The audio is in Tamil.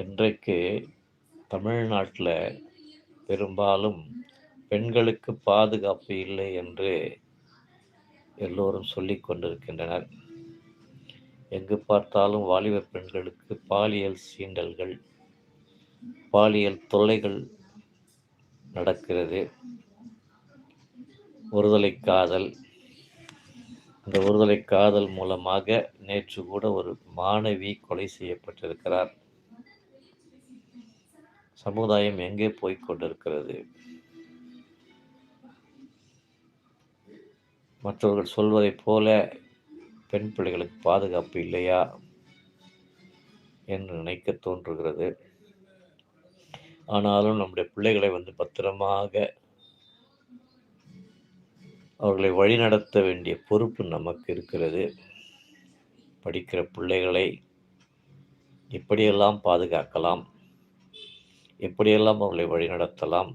இன்றைக்கு தமிழ்நாட்டில் பெரும்பாலும் பெண்களுக்கு பாதுகாப்பு இல்லை என்று எல்லோரும் சொல்லிக் கொண்டிருக்கின்றனர். எங்கு பார்த்தாலும் வாலிப பெண்களுக்கு பாலியல் சீண்டல்கள் பாலியல் தொல்லைகள் நடக்கிறது. ஒருதலை காதல் இந்த ஒருதலை காதல் மூலமாக நேற்று கூட ஒரு மாணவி கொலை செய்யப்பட்டிருக்கிறார். சமுதாயம் எங்கே போய்க் கொண்டிருக்கிறது? மற்றவர்கள் சொல்வதைப் போல பெண் பிள்ளைகளுக்கு பாதுகாப்பு இல்லையா என்று நினைக்க தோன்றுகிறது. ஆனாலும் நம்முடைய பிள்ளைகளை வந்து பத்திரமாக அவர்களை வழிநடத்த வேண்டிய பொறுப்பு நமக்கு இருக்கிறது. படிக்கிற பிள்ளைகளை எப்படியெல்லாம் பாதுகாக்கலாம்? எப்படியெல்லாம் அவர்களை வழிநடத்தலாம்.